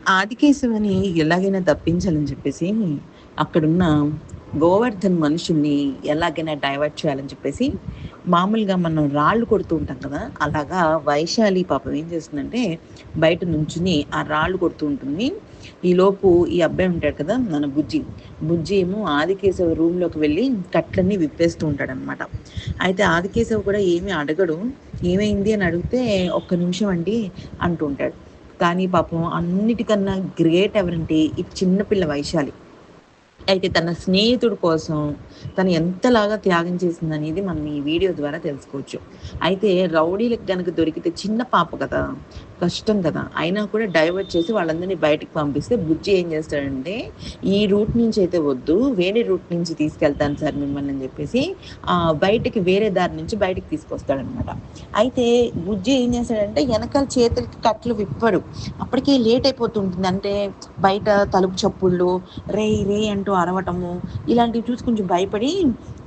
ఆదికేశవని ఎలాగైనా తప్పించాలని చెప్పేసి అక్కడున్న గోవర్ధన్ మనుషుల్ని ఎలాగైనా డైవర్ట్ చేయాలని చెప్పేసి మామూలుగా మనం రాళ్ళు కొడుతూ ఉంటాం కదా అలాగా వైశాలి పాపం ఏం చేస్తుందంటే బయట నుంచుని ఆ రాళ్ళు కొడుతూ ఉంటుంది. ఈలోపు ఈ అబ్బాయి ఉంటాడు కదా మన బుజ్జి. బుజ్జి ఏమో ఆదికేశవ రూమ్లోకి వెళ్ళి కట్లన్నీ విప్పేస్తూ ఉంటాడు అనమాట అయితే ఆదికేశవ కూడా ఏమీ అడగడు. ఏమైంది అని అడిగితే ఒక్క నిమిషం అండి అంటూ ఉంటాడు. కానీ పాపం అన్నిటికన్నా గ్రేట్ ఎవరంటే ఈ చిన్నపిల్ల వైశాలి. అయితే తన స్నేహితుడి కోసం తను ఎంతలాగా త్యాగం చేసింది అనేది మనం ఈ వీడియో ద్వారా తెలుసుకోవచ్చు. అయితే రౌడీలకు కనుక దొరికితే చిన్న పాప కదా కష్టం కదా అయినా కూడా డైవర్ట్ చేసి వాళ్ళందరినీ బయటకు పంపిస్తే బుజ్జి ఏం చేస్తాడంటే ఈ రూట్ నుంచి అయితే వద్దు వేరే రూట్ నుంచి తీసుకెళ్తాను సార్ మిమ్మల్ని అని చెప్పేసి బయటకి వేరే దారి నుంచి బయటకు తీసుకొస్తాడనమాట. అయితే బుజ్జి ఏం చేస్తాడంటే వెనకాల చేతులకి కట్లు విప్పడు. అప్పటికే లేట్ అయిపోతుంటుంది. అంటే బయట తలుపు చప్పుళ్ళు రే రే అంటూ అరవటము ఇలాంటివి చూసి కొంచెం భయపడి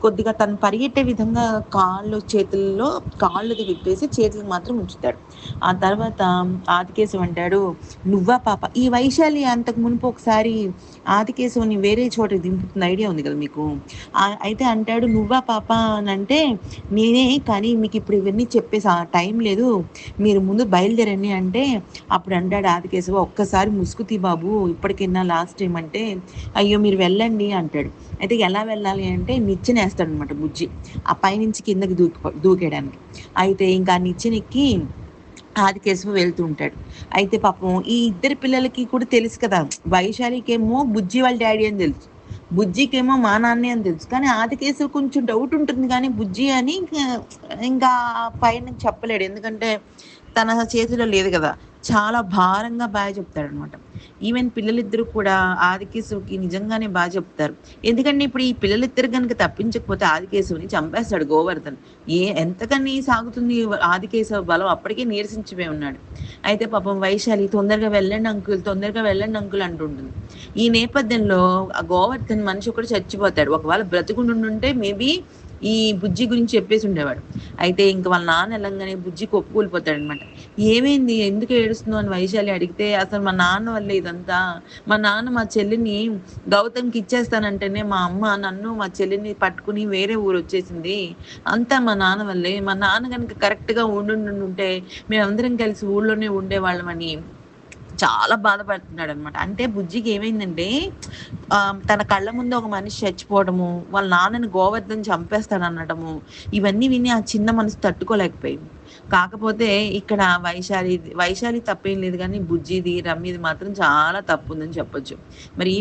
కొద్దిగా తను పరిగెట్టే విధంగా కాళ్ళు చేతుల్లో కాళ్ళది విప్పేసి చేతులకు మాత్రం ఉంచుతాడు. ఆ తర్వాత ఆదికేశం అంటాడు నువ్వా పాప ఈ వైశాలి అంతకు మునుపు ఒకసారి ఆదికేశవుని వేరే చోట దింపుతున్న ఐడియా ఉంది కదా మీకు? అయితే అంటాడు నువ్వా పాప అని అంటే నేనే కానీ మీకు ఇప్పుడు ఇవన్నీ చెప్పేసి ఆ టైం లేదు. మీరు ముందు బయలుదేరండి అంటే అప్పుడు అంటాడు ఆదికేశవ ఒక్కసారి ముసుగుతీ బాబు ఇప్పటికైనా లాస్ట్ టైం అంటే అయ్యో మీరు వెళ్ళండి అంటాడు. అయితే ఎలా వెళ్ళాలి అంటే నిచ్చెన వేస్తాడు అనమాట బుజ్జి. ఆ పైనుంచి కిందకి దూకి దూకేయడానికి. అయితే ఇంకా నిచ్చెనెక్కి ఆదికేశవ వెళ్తూ ఉంటాడు. అయితే పాపం ఈ ఇద్దరు పిల్లలకి కూడా తెలుసు కదా వైశాలికేమో బుజ్జి వాళ్ళ డాడీ అని తెలుసు. బుజ్జికేమో మా నాన్నే అని తెలుసు. కానీ ఆదికేశవ కొంచెం డౌట్ ఉంటుంది కానీ బుజ్జి అని ఇంకా పైన చెప్పలేడు. ఎందుకంటే తన చేతిలో లేదు కదా. చాలా భారంగా బాగా చెప్తాడు అనమాట ఈవెన్ పిల్లలిద్దరు కూడా ఆదికేశవుకి నిజంగానే బాగా చెప్తారు. ఎందుకంటే ఇప్పుడు ఈ పిల్లలిద్దరు కనుక తప్పించకపోతే ఆదికేశవుని చంపేస్తాడు గోవర్ధన్. ఏ ఎంతకని సాగుతుంది ఆదికేశవ బలం అప్పటికే నీరసించిపోయి ఉన్నాడు. అయితే పాపం వైశాలి తొందరగా వెళ్ళండి అంకుల్ తొందరగా వెళ్ళండి అంకుల్ అంటుంటుంది. ఈ నేపథ్యంలో ఆ గోవర్ధన్ మనిషి ఒకటి చచ్చిపోతాడు. ఒకవేళ బ్రతుకుంటుంటే మేబీ ఈ బుజ్జి గురించి చెప్పేసి ఉండేవాడు. అయితే ఇంక వాళ్ళ నాన్న వెళ్ళంగానే బుజ్జి కొప్పుకూలిపోతాడు అనమాట ఏమైంది? ఎందుకు ఏడుస్తుందో అని వైశాలి అడిగితే అసలు మా నాన్న వల్లే ఇదంతా. మా నాన్న మా చెల్లిని గౌతమ్కి ఇచ్చేస్తానంటేనే మా అమ్మ నన్ను మా చెల్లిని పట్టుకుని వేరే ఊరు వచ్చేసింది. అంతా మా నాన్న వల్లే. మా నాన్న కనుక కరెక్ట్గా ఉండుంటే మేమందరం కలిసి ఊళ్ళోనే ఉండేవాళ్ళమని. చాలా బాధపడుతున్నాడు అనమాట అంటే బుజ్జికి ఏమైందంటే తన కళ్ళ ముందు ఒక మనిషి చచ్చిపోవడము వాళ్ళ నాన్నని గోవర్ధన్ చంపేస్తాడు అనటము ఇవన్నీ విని ఆ చిన్న మనసు తట్టుకోలేకపోయింది. కాకపోతే ఇక్కడ వైశాలి వైశాలి తప్పేం లేదు కానీ బుజ్జిది రమ్మిది మాత్రం చాలా తప్పు ఉందని చెప్పొచ్చు. మరి